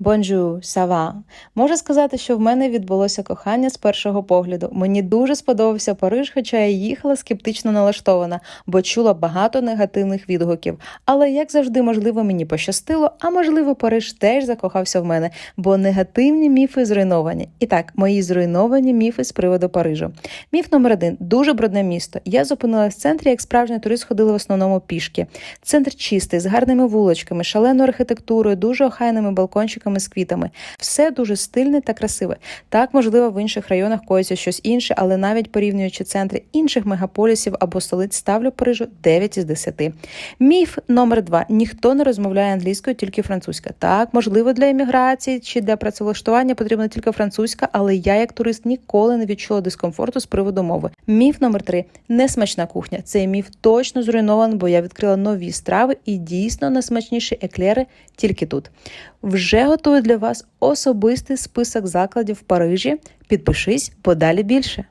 Бонжу, сава. Можу сказати, що в мене відбулося кохання з першого погляду. Мені дуже сподобався Париж, хоча я їхала скептично налаштована, бо чула багато негативних відгуків. Але як завжди, можливо, мені пощастило, а можливо, Париж теж закохався в мене, бо негативні міфи зруйновані. І так, мої зруйновані міфи з приводу Парижу. Міф номер один дуже брудне місто. Я зупинилась в центрі, як справжній турист ходила в основному пішки. Центр чистий, з гарними вулочками, шаленою архітектурою, дуже охайними балкончиками з квітами. Все дуже стильне та красиве. Так, можливо, в інших районах коїться щось інше, але навіть порівнюючи центри інших мегаполісів або столиць, ставлю Парижу 9 із 10. Міф номер два: ніхто не розмовляє англійською, тільки французька. Так, можливо, для імміграції чи для працевлаштування потрібна тільки французька, але я, як турист, ніколи не відчула дискомфорту з приводу мови. Міф номер три: несмачна кухня. Цей міф точно зруйнований, бо я відкрила нові страви і дійсно найсмачніші еклери тільки тут. Вже готую для вас особистий список закладів в Парижі. Підпишись, бо далі більше.